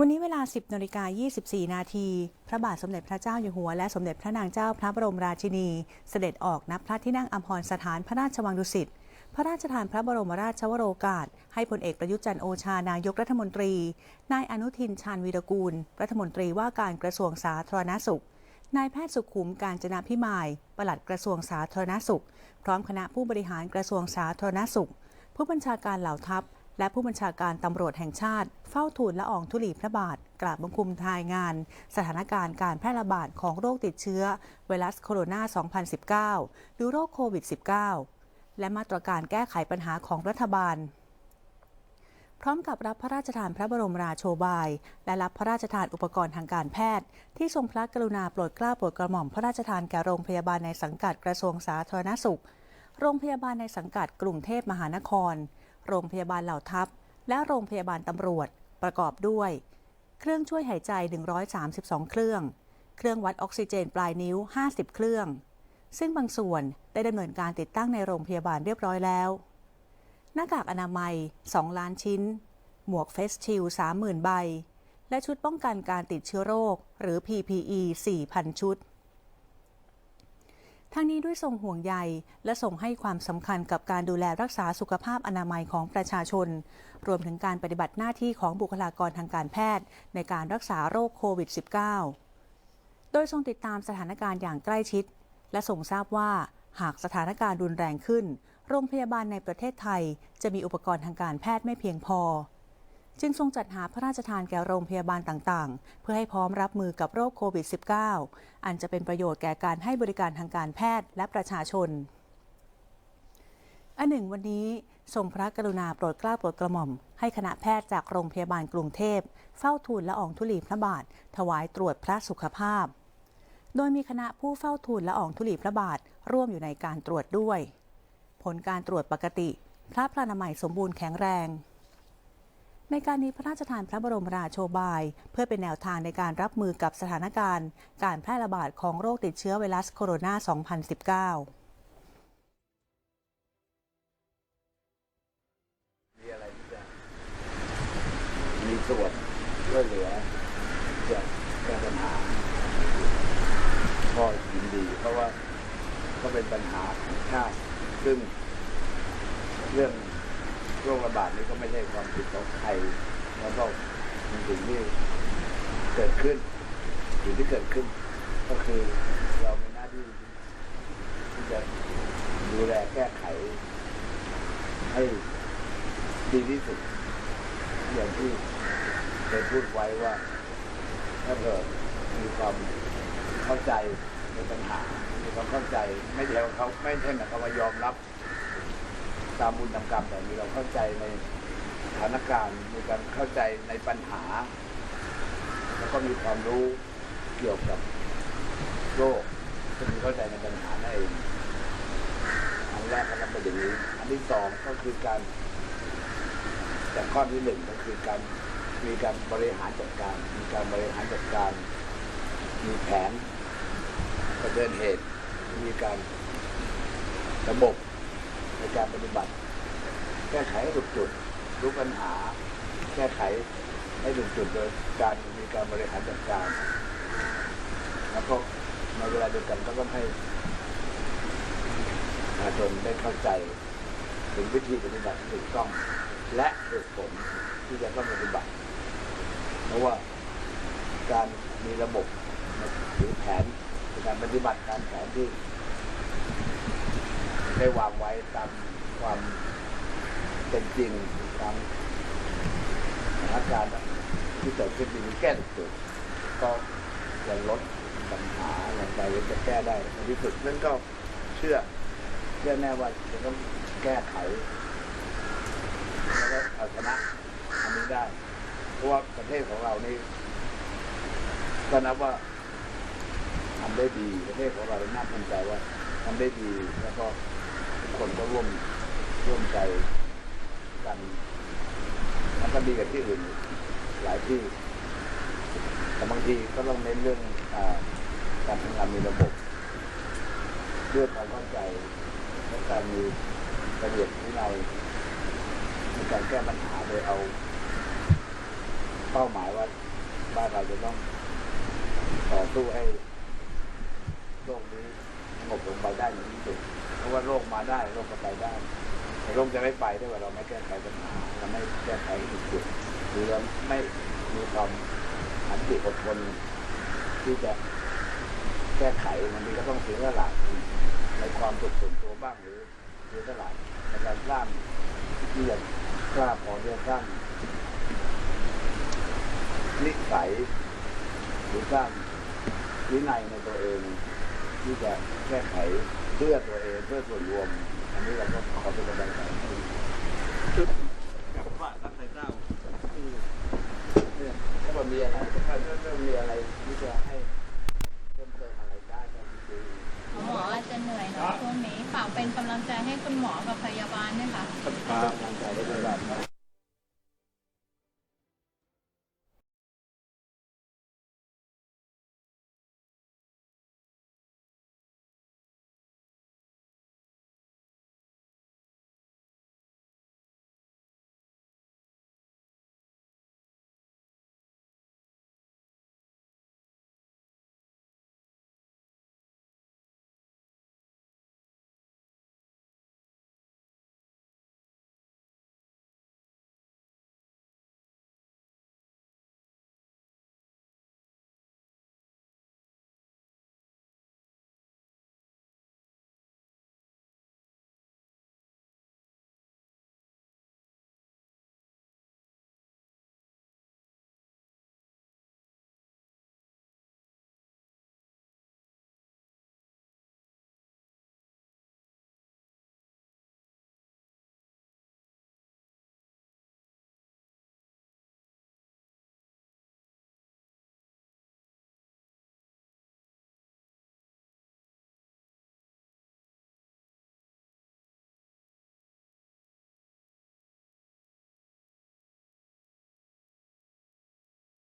วันนี้เวลา 10นาฬิกา24 นาที พระบาทสมเด็จพระเจ้าอยู่หัว และสมเด็จพระนางเจ้าพระบรมราชินี เสด็จออกนับพระที่นั่งอัมพรสถานพระราชวังดุสิต พระราชทานพระบรมราชวโรกาส ให้พลเอกประยุจันโอชานายกรัฐมนตรี นายอนุทินชาญวีรกูล รัฐมนตรีว่าการกระทรวงสาธารณสุข นายแพทย์สุขุมการจนาพิมายปลัดกระทรวงสาธารณสุข พร้อมคณะผู้บริหารกระทรวงสาธารณสุข ผู้บัญชาการเหล่าทัพ และผู้บัญชาการตำรวจแห่งชาติ เฝ้าทูลละอองธุลีพระบาท กราบบังคุมทายงาน สถานการณ์การแพร่ระบาดของโรคติดเชื้อ ไวรัสโคโรนา 2019 หรือโรคโควิด -19 และมาตรการแก้ไขปัญหาของรัฐบาลพร้อมกับรับพระราชทานพระบรมราโชบาย และรับพระราชทานอุปกรณ์ทางการแพทย์ ที่ทรงพระกรุณาโปรดเกล้าโปรดกระหม่อมพระราชทานแก่โรงพยาบาลในสังกัดกระทรวงสาธารณสุข โรงพยาบาลในสังกัดกรุงเทพมหานคร โรงพยาบาลเหล่าทัพ และโรงพยาบาลตำรวจ ประกอบด้วย เครื่องช่วยหายใจ 132 เครื่อง เครื่องวัดออกซิเจนปลายนิ้ว 50 เครื่อง ซึ่งบางส่วนได้ดำเนินการติดตั้งในโรงพยาบาลเรียบร้อยแล้ว หน้ากากอนามัย 2 ล้านชิ้น หมวกเฟสชิล30,000 ใบ และชุดป้องกันการติดเชื้อโรค หรือ PPE 4,000 ชุด ทั้งนี้ด้วยทรงห่วงใยและทรงให้ความสำคัญกับการดูแลรักษาสุขภาพอนามัยของประชาชน รวมถึงการปฏิบัติหน้าที่ของบุคลากรทางการแพทย์ ในการรักษาโรคโควิด -19 โดยทรงติดตามสถานการณ์อย่างใกล้ชิด และทรงทราบว่าหากสถานการณ์รุนแรงขึ้น โรงพยาบาลในประเทศไทย จะมีอุปกรณ์ทางการแพทย์ไม่เพียงพอ จึงทรงจัดหาพระราชทานแก่โรงพยาบาลต่างๆ เพื่อให้พร้อมรับมือกับโรคโควิด -19 อันจะเป็นประโยชน์แก่การให้บริการทางการแพทย์และประชาชน อันหนึ่งวันนี้ทรงพระกรุณาโปรดเกล้าโปรดกระหม่อม ให้คณะแพทย์จากโรงพยาบาลกรุงเทพ เฝ้าทูลละอองธุลีพระบาท ถวายตรวจพระสุขภาพ โดยมีคณะผู้เฝ้าทูลละอองธุลีพระบาทร่วมอยู่ในการตรวจด้วย ผลการตรวจปกติ พระพลานามัยสมบูรณ์แข็งแรง ในการนี้พระราชทานพระบรมราโชบาย เพื่อเป็นแนวทางในการรับมือกับสถานการณ์ การแพร่ระบาดของโรคติดเชื้อไวรัสโคโรนา 2019มีอะไรที่จะมีส่วนช่วยเหลือจะแก้ปัญหาก็ยินดี เพราะว่าก็เป็นปัญหาของชาติซึ่งเรื่อง โรคระบาดนี้ก็ไม่ใช่ความผิดของใครแล้วก็เป็นสิ่งที่เกิดขึ้นสิ่งที่เกิดขึ้น ก็คือเรามีหน้าที่ที่จะดูแลแก้ไข ให้ดีที่สุด อย่างที่เคยพูดไว้ว่า ถ้าเกิดมีความเข้าใจในปัญหามีความเข้าใจ ไม่ใช่ว่าเขาไม่ใช่หมายความว่ายอมรับ ตามบุญตามกรรมแต่มีเราเข้าใจในสถานการณ์มีการเข้าใจในปัญหา แล้วก็มีความรู้เกี่ยวกับโรคก็มีเข้าใจในปัญหานั่นเองอันแรกก็ต้องเป็นอย่างนี้ อันที่สองก็คือการแต่ข้อที่หนึ่งก็คือการมีการบริหารจัดการ มีการบริหารจัดการ มีแผนประเดินเหตุ มีการระบบ ในการปฏิบัติ แก้ไขให้ถูกจุดรู้ปัญหา แก้ไขให้ถูกจุดโดยการมีการบริหารจัดการแล้วก็ในเวลาเดียวกันก็ต้องให้ประชาชนได้เข้าใจถึงวิธีปฏิบัติที่ถูกต้อง และเหตุผลที่จะต้องปฏิบัติ เพราะว่าการมีระบบหรือแผนในการปฏิบัติการแผนที่ ได้วางไว้ตามความเป็นจริงตามสถานการณ์ที่เกิดขึ้นมีแก้ถูกจุดก็จะลดปัญหาอย่างไรจะแก้ได้ในที่สุดนั่นก็เชื่อเชื่อแน่ว่าจะต้องแก้ไขแล้วก็เอาชนะอันนี้ได้ เพราะว่าประเทศของเรานี่ก็นับว่าทำได้ดีประเทศของเราน่าภูมิใจว่าทำได้ดีแล้วก็ คนก็ร่วมร่วมใจกันแล้วก็ดีกับที่อื่นหลายที่ แต่บางทีก็ต้องเน้นเรื่องอการทำงานมีระบบด้วยความเข้าใจและการมีระเบียบวินัยในการแก้ปัญหาโดยเอา เป้าหมายว่าบ้านเราจะต้องต่อสู้ให้โรคนี้สงบลงไปได้ในที่สุด ราะว่าโรคมาได้โรคก็ไปได้แต่โรคจะไม่ไปถ้าว่าเราไม่แก้ไขปัญหาเราไม่แก้ไขให้ถูกจุดหรือเราไม่มีความอันติอดทนที่จะแก้ไขมันมีก็ต้องเสียสละในความสุขส่วนตัวบ้างหรือเสียสละในการสร้างที่จะกล้าพอที่จะสร้างนิสัยหรือสร้างวินัยในตัวเองที่จะแก้ไข เพื่อตัวเองเพื่อส่วนรวม อันนี้เราก็ขอเป็นกำลังใจให้กับพระรักในเจ้าเนี่ยถ้ามันมีอะไรถ้าถ้าถ้ามีอะไรที่จะให้เพิ่มเติมอะไรได้ก็คือหมออาจจะเหนื่อยเนอะช่วงนี้ฝากเป็นกำลังใจให้คุณหมอกับพยาบาลด้วยค่ะกำลังใจได้ด้วยกัน